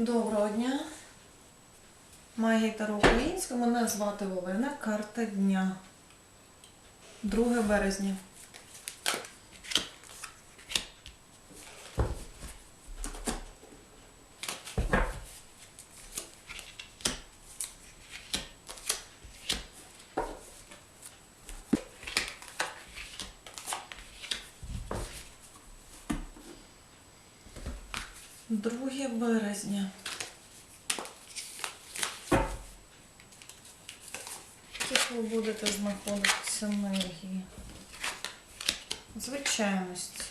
Доброго дня. Магія Таро Українська. Мене звати Олена. Карта дня. 2 березня. Друге березня. Тут ви будете знаходитися енергії. Звичайності.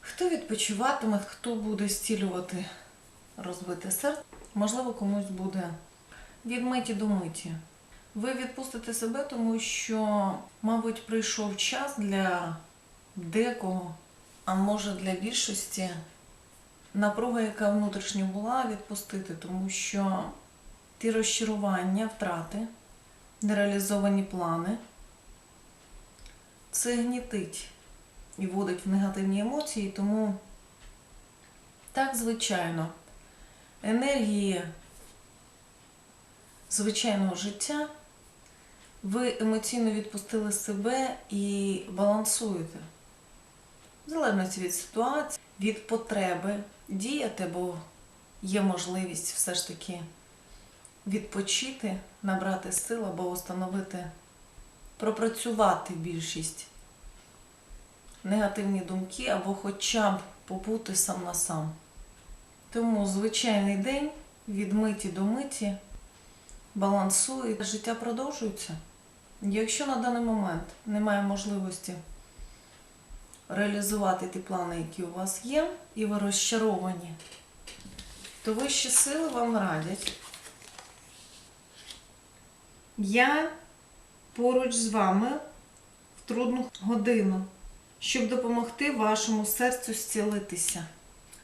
Хто відпочиватиме, хто буде зцілювати розбите серце, можливо, комусь буде від миті до миті. Ви відпустите себе, тому що, мабуть, прийшов час для декого, а може для більшості, напруга, яка внутрішньо була, відпустити, тому що ті розчарування, втрати, нереалізовані плани, це гнітить і вводить в негативні емоції, тому так, звичайно, енергії звичайного життя ви емоційно відпустили себе і балансуєте. В залежності від ситуації, від потреби діяти, бо є можливість все ж таки відпочити, набрати сил або встановити, пропрацювати більшість негативні думки, або хоча б побути сам на сам. Тому звичайний день від миті до миті балансує, життя продовжується. Якщо на даний момент немає можливості реалізувати ті плани, які у вас є, і ви розчаровані, то вищі сили вам радять. Я поруч з вами в трудну годину, щоб допомогти вашому серцю зцілитися.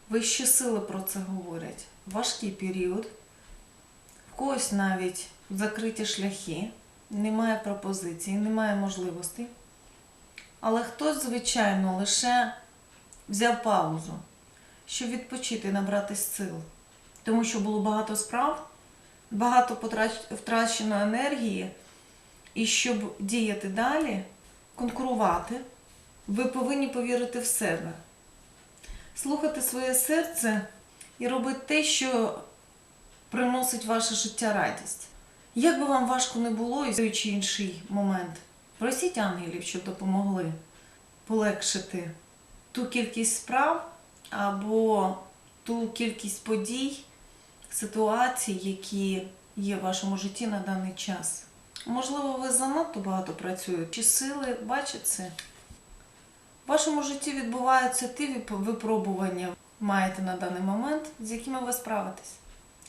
Вищі сили про це говорять. Важкий період, в когось навіть закриті шляхи, немає пропозицій, немає можливостей. Але хтось, звичайно, лише взяв паузу, щоб відпочити, набрати сил. Тому що було багато справ, багато втрачено енергії, і щоб діяти далі, конкурувати, ви повинні повірити в себе, слухати своє серце і робити те, що приносить ваше життя радість. Як би вам важко не було, і той чи інший момент, просіть ангелів, щоб допомогли полегшити ту кількість справ або ту кількість подій, ситуацій, які є в вашому житті на даний час. Можливо, ви занадто багато працюєте, чи сили бачать це? В вашому житті відбуваються ті випробування, маєте на даний момент, з якими ви справитесь.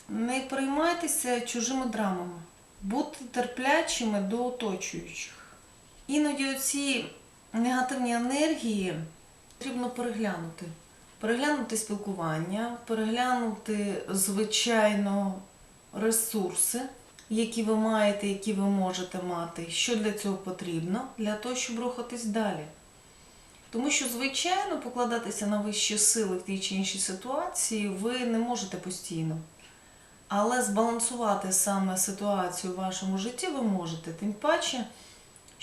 Не приймайтеся чужими драмами, будьте терплячими до оточуючих. Іноді оці негативні енергії потрібно переглянути. Переглянути спілкування, переглянути, звичайно, ресурси, які ви маєте, які ви можете мати, що для цього потрібно, для того, щоб рухатись далі. Тому що, звичайно, покладатися на вищі сили в тій чи іншій ситуації ви не можете постійно. Але збалансувати саме ситуацію в вашому житті ви можете. Тим паче,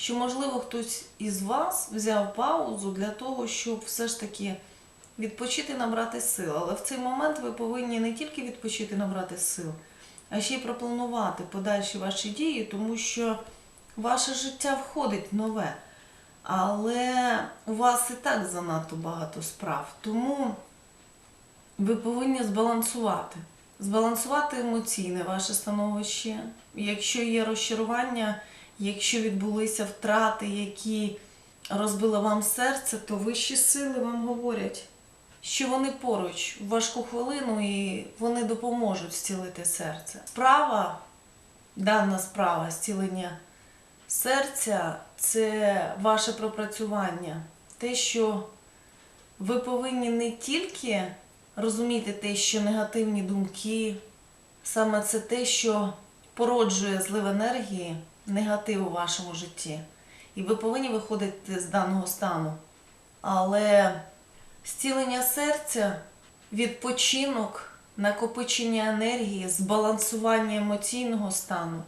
що, можливо, хтось із вас взяв паузу для того, щоб все ж таки відпочити, набрати сил. Але в цей момент ви повинні не тільки відпочити, набрати сил, а ще й пропланувати подальші ваші дії, тому що ваше життя входить нове. Але у вас і так занадто багато справ. Тому ви повинні збалансувати. Збалансувати емоційне ваше становище. Якщо є розчарування, якщо відбулися втрати, які розбили вам серце, то вищі сили вам говорять, що вони поруч в важку хвилину і вони допоможуть зцілити серце. Справа, дана справа зцілення серця це ваше пропрацювання. Те, що ви повинні не тільки розуміти те, що негативні думки, саме це те, що породжує злив енергії, негатив у вашому житті. І ви повинні виходити з даного стану. Але зцілення серця, відпочинок накопичення енергії, збалансування емоційного стану,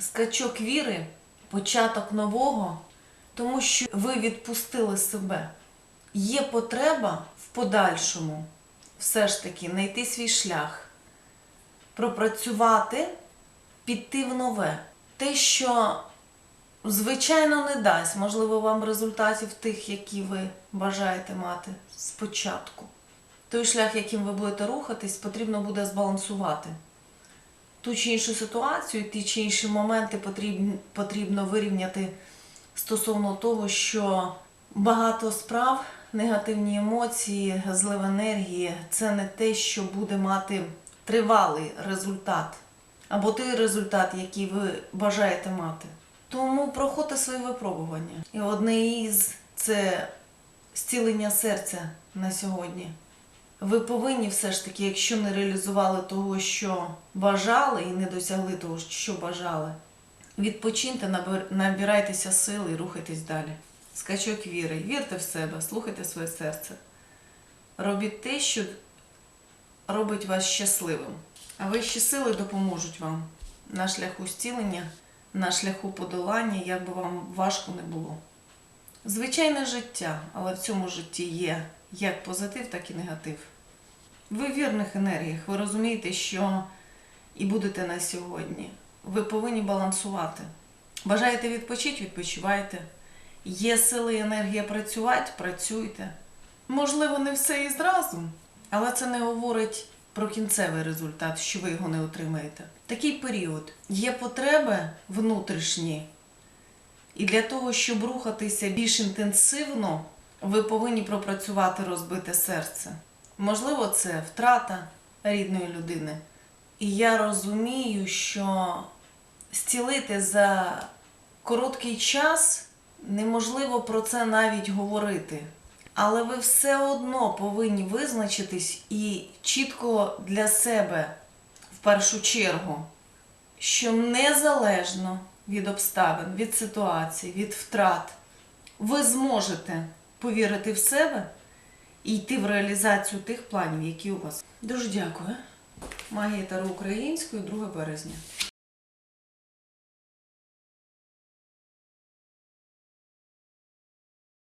скачок віри, початок нового, тому що ви відпустили себе. Є потреба в подальшому все ж таки знайти свій шлях, пропрацювати, піти в нове. Те, що звичайно не дасть, можливо, вам результатів тих, які ви бажаєте мати спочатку. Той шлях, яким ви будете рухатись, потрібно буде збалансувати. Ту чи іншу ситуацію, ті чи інші моменти потрібно, потрібно вирівняти стосовно того, що багато справ, негативні емоції, злив енергії це не те, що буде мати тривалий результат, або той результат, який ви бажаєте мати. Тому проходьте свої випробування. І одне із це зцілення серця на сьогодні. Ви повинні все ж таки, якщо не реалізували того, що бажали, і не досягли того, що бажали, відпочиньте, набирайтеся сили і рухайтесь далі. Скачок віри. Вірте в себе, слухайте своє серце. Робіть те, що робить вас щасливим. А вищі сили допоможуть вам на шляху зцілення, на шляху подолання, як би вам важко не було. Звичайне життя, але в цьому житті є як позитив, так і негатив. Ви в вірних енергіях, ви розумієте, що і будете на сьогодні. Ви повинні балансувати. Бажаєте відпочити, відпочивайте. Є сили і енергія працювати, працюйте. Можливо, не все і зразу, але це не говорить про кінцевий результат, що ви його не отримаєте. Такий період. Є потреби внутрішні, і для того, щоб рухатися більш інтенсивно, ви повинні пропрацювати розбите серце. Можливо, це втрата рідної людини. І я розумію, що зцілити за короткий час неможливо про це навіть говорити. Але ви все одно повинні визначитись і чітко для себе в першу чергу, що незалежно від обставин, від ситуацій, від втрат, ви зможете повірити в себе і йти в реалізацію тих планів, які у вас. Дуже дякую. Магія Таро українською, 2 березня.